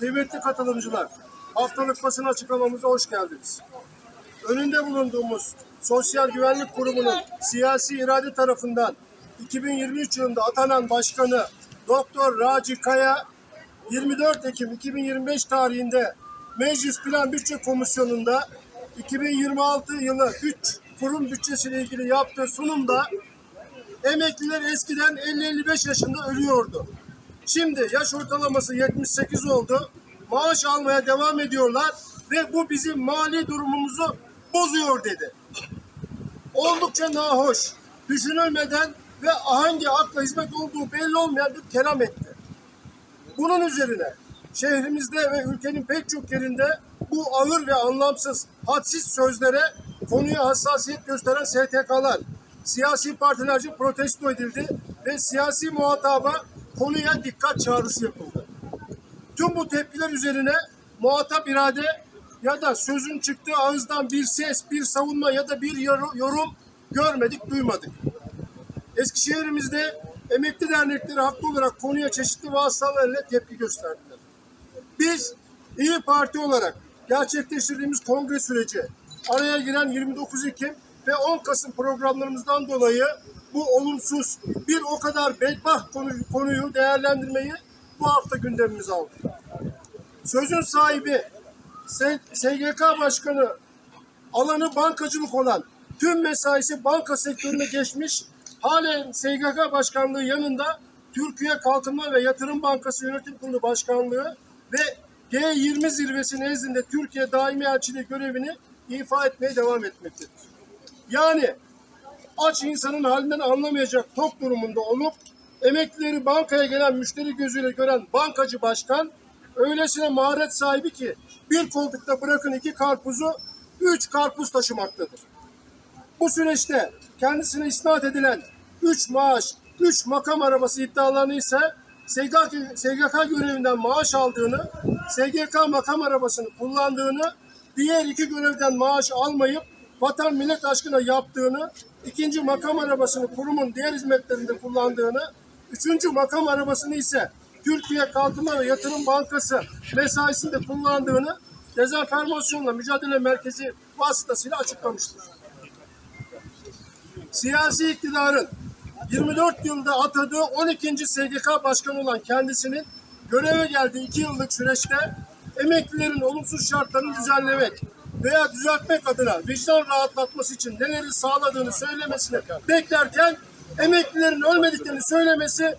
Kıymetli katılımcılar, haftalık basın açıklamamıza hoş geldiniz. Önünde bulunduğumuz Sosyal Güvenlik Kurumu'nun siyasi irade tarafından 2023 yılında atanan başkanı Doktor Raci Kaya 24 Ekim 2025 tarihinde Meclis Plan Bütçe Komisyonu'nda 2026 yılı 3 kurum bütçesiyle ilgili yaptığı sunumda emekliler eskiden 50-55 yaşında ölüyordu. Şimdi yaş ortalaması 78 oldu. Maaş almaya devam ediyorlar ve bu bizim mali durumumuzu bozuyor dedi. Oldukça nahoş, düşünülmeden ve hangi akla hizmet olduğu belli olmayan bir kelam etti. Bunun üzerine şehrimizde ve ülkenin pek çok yerinde bu ağır ve anlamsız, hadsiz sözlere konuya hassasiyet gösteren STK'lar, siyasi partilerce protesto edildi ve siyasi muhataba konuya dikkat çağrısı yapıldı. Tüm bu tepkiler üzerine muhatap irade ya da sözün çıktığı ağızdan bir ses, bir savunma ya da bir yor- yorum görmedik, duymadık. Eskişehir'imizde emekli dernekleri haklı olarak konuya çeşitli vasıtalarla tepki gösterdiler. Biz İyi Parti olarak gerçekleştirdiğimiz kongre süreci, araya giren 29 Ekim ve 10 Kasım programlarımızdan dolayı bu olumsuz bir o kadar bedbaht konu, konuyu değerlendirmeyi bu hafta gündemimize aldık. Sözün sahibi SGK Başkanı alanı bankacılık olan tüm mesaisi banka sektörüne geçmiş halen SGK Başkanlığı yanında Türkiye Kalkınma ve Yatırım Bankası Yönetim Kurulu Başkanlığı ve G20 zirvesi nezdinde Türkiye Daimi Elçiliği görevini ifa etmeye devam etmektedir. Yani aç insanın halinden anlamayacak tok durumunda olup emeklileri bankaya gelen müşteri gözüyle gören bankacı başkan öylesine maharet sahibi ki bir koltukta bırakın iki karpuzu üç karpuz taşımaktadır. Bu süreçte kendisine isnat edilen 3 maaş, 3 makam arabası iddialarını ise SGK, SGK görevinden maaş aldığını, SGK makam arabasını kullandığını, diğer iki görevden maaş almayıp vatan millet aşkına yaptığını, ikinci makam arabasını kurumun diğer hizmetlerinde kullandığını, üçüncü makam arabasını ise Türkiye Kalkınma ve Yatırım Bankası mesaisinde kullandığını dezenformasyonla mücadele merkezi vasıtasıyla açıklamıştır siyasi iktidarın 24 yılda atadığı 12. SGK başkanı olan kendisinin göreve geldiği 2 yıllık süreçte emeklilerin olumsuz şartlarını düzenlemek veya düzeltmek adına vicdan rahatlatması için neleri sağladığını söylemesini beklerken emeklilerin ölmediklerini söylemesi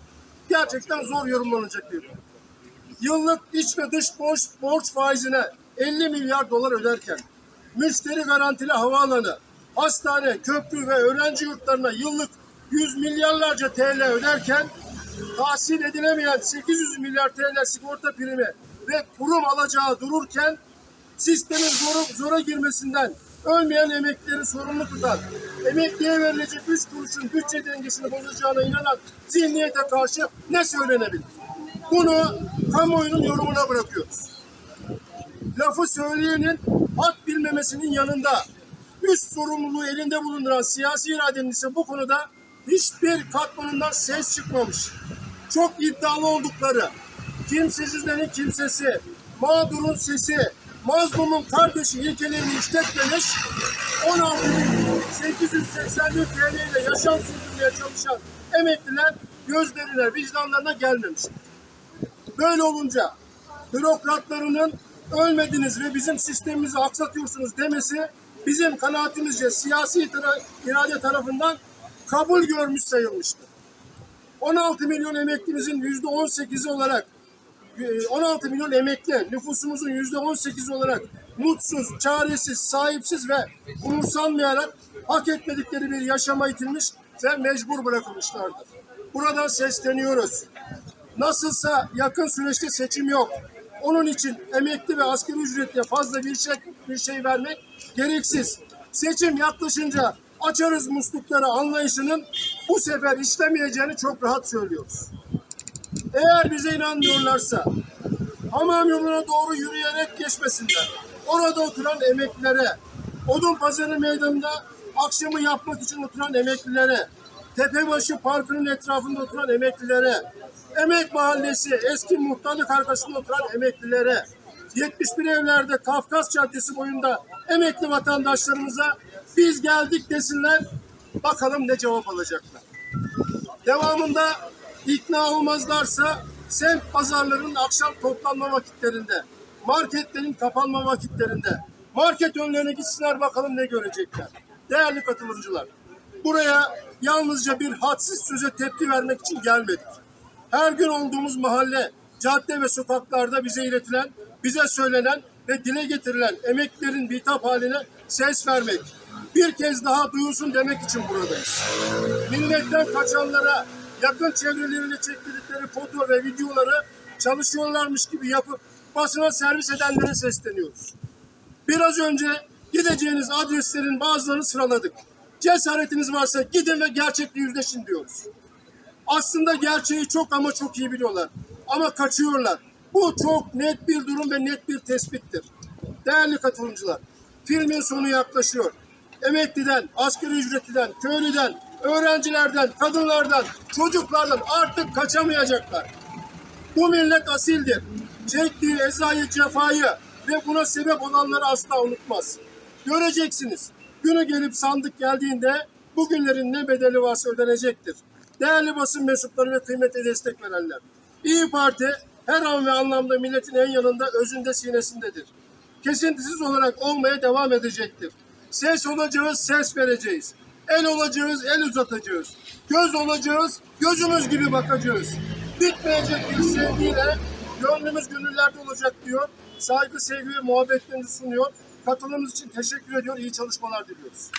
gerçekten zor yorumlanacak bir yıllık iç ve dış borç, borç faizine 50 milyar dolar öderken, müşteri garantili havaalanı, hastane, köprü ve öğrenci yurtlarına yıllık 100 milyarlarca TL öderken, tahsil edilemeyen 800 milyar TL sigorta primi ve kurum alacağı dururken, sistemin zora, zora girmesinden ölmeyen emeklileri sorumlu tutan, emekliye verilecek 3 kuruşun bütçe dengesini bozacağına inanan zihniyete karşı ne söylenebilir? Bunu kamuoyunun yorumuna bırakıyoruz. Lafı söyleyenin hak bilmemesinin yanında üst sorumluluğu elinde bulunduran siyasi iradenin ise bu konuda hiçbir katmanından ses çıkmamış. Çok iddialı oldukları, kimsesizlerin kimsesi, mağdurun sesi, mazlumun kardeşi ilkelerini işletmemiş, 16.884 TL ile yaşam sürdürmeye çalışan emekliler gözlerine, vicdanlarına gelmemiştir. Böyle olunca bürokratlarının ölmediniz ve bizim sistemimizi aksatıyorsunuz demesi bizim kanaatimizce siyasi tara- irade tarafından kabul görmüş sayılmıştır. 16 milyon emeklimizin yüzde 18'i olarak 16 milyon emekli nüfusumuzun yüzde 18 olarak mutsuz, çaresiz, sahipsiz ve umursanmayarak hak etmedikleri bir yaşama itilmiş ve mecbur bırakılmışlardır. Buradan sesleniyoruz. Nasılsa yakın süreçte seçim yok. Onun için emekli ve asgari ücretle fazla bir şey, bir şey vermek gereksiz. Seçim yaklaşınca açarız muslukları anlayışının bu sefer işlemeyeceğini çok rahat söylüyoruz. Eğer bize inanmıyorlarsa hamam yoluna doğru yürüyerek geçmesinler. Orada oturan emeklilere, Odun Pazarı Meydanı'nda akşamı yapmak için oturan emeklilere, Tepebaşı Parkı'nın etrafında oturan emeklilere, Emek Mahallesi eski muhtarlık arkasında oturan emeklilere, 71 evlerde Kafkas Caddesi boyunda emekli vatandaşlarımıza biz geldik desinler. Bakalım ne cevap alacaklar. Devamında ikna olmazlarsa semt pazarlarının akşam toplanma vakitlerinde, marketlerin kapanma vakitlerinde, market önlerine gitsinler bakalım ne görecekler. Değerli katılımcılar, buraya yalnızca bir hadsiz söze tepki vermek için gelmedik. Her gün olduğumuz mahalle, cadde ve sokaklarda bize iletilen, bize söylenen ve dile getirilen emeklerin bitap haline ses vermek, bir kez daha duyulsun demek için buradayız. Milletten kaçanlara yakın çevreleriyle çektirdikleri foto ve videoları çalışıyorlarmış gibi yapıp basına servis edenlere sesleniyoruz. Biraz önce gideceğiniz adreslerin bazılarını sıraladık. Cesaretiniz varsa gidin ve gerçekle yüzleşin diyoruz. Aslında gerçeği çok ama çok iyi biliyorlar. Ama kaçıyorlar. Bu çok net bir durum ve net bir tespittir. Değerli katılımcılar, filmin sonu yaklaşıyor. Emekliden, asgari ücretliden, köylüden, öğrencilerden, kadınlardan, çocuklardan artık kaçamayacaklar. Bu millet asildir. Çektiği ezayı, cefayı ve buna sebep olanları asla unutmaz. Göreceksiniz. Günü gelip sandık geldiğinde bugünlerin ne bedeli varsa ödenecektir. Değerli basın mensupları ve kıymete destek verenler. İyi Parti her an ve anlamda milletin en yanında, özünde, sinesindedir. Kesintisiz olarak olmaya devam edecektir. Ses olacağız, ses vereceğiz. El olacağız, el uzatacağız. Göz olacağız, gözümüz gibi bakacağız. Bitmeyecek bir sevgiyle gönlümüz gönüllerde olacak diyor. Saygı, sevgi ve muhabbetlerini sunuyor. Katılımınız için teşekkür ediyor. İyi çalışmalar diliyoruz.